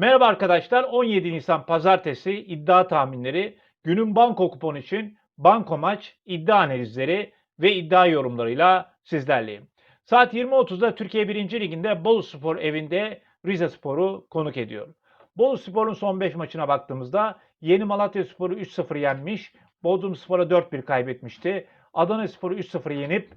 Merhaba arkadaşlar. 17 Nisan Pazartesi iddia tahminleri, günün banko kuponu için banko maç, iddia analizleri ve iddia yorumlarıyla sizlerleyim. Saat 20.30'da Türkiye 1. Ligi'nde Bolu Spor evinde Rize Spor'u konuk ediyor. Bolu Spor'un son 5 maçına baktığımızda Yeni Malatya Spor'u 3-0 yenmiş, Bodrum Spor'a 4-1 kaybetmişti. Adana Spor'u 3-0 yenip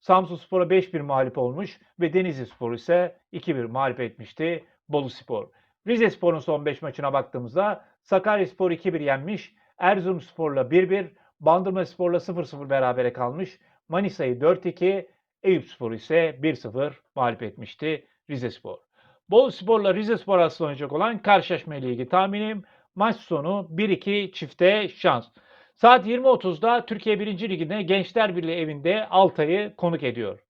Samsun Spor'a 5-1 mağlup olmuş ve Denizli Spor ise 2-1 mağlup etmişti Bolu Spor. Rize Spor'un son 5 maçına baktığımızda Sakarya Spor 2-1 yenmiş, Erzurum Spor'la 1-1, Bandırma Spor'la 0-0 berabere kalmış, Manisa'yı 4-2, Eyüp Spor ise 1-0 mağlup etmişti Rize Spor. Bolu Spor'la Rize Spor arasında oynayacak olan karşılaşma ile ilgili tahminim maç sonu 1-2 çifte şans. Saat 20.30'da Türkiye 1. Ligi'nde Gençler Birliği evinde Altay'ı konuk ediyor.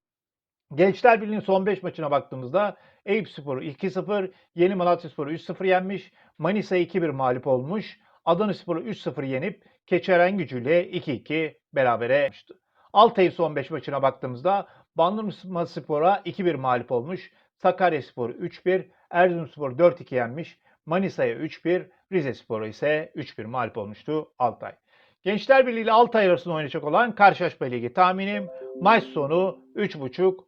Gençler Birliği'nin son 5 maçına baktığımızda Eyüp Spor'u 2-0, Yeni Malatya Spor'u 3-0 yenmiş, Manisa'yı 2-1 mağlup olmuş, Adana Spor'u 3-0 yenip Keçiören gücüyle 2-2 berabere yapmıştı. Altay'ın son 5 maçına baktığımızda Bandırma Spor'a 2-1 mağlup olmuş, Sakarya Spor'u 3-1, Erzurum Spor'u 4-2 yenmiş, Manisa'ya 3-1, Rize Spor'a ise 3-1 mağlup olmuştu Altay. Gençler Birliği ile Altay arasında oynayacak olan karşılaşma ligi tahminim maç sonu 3.5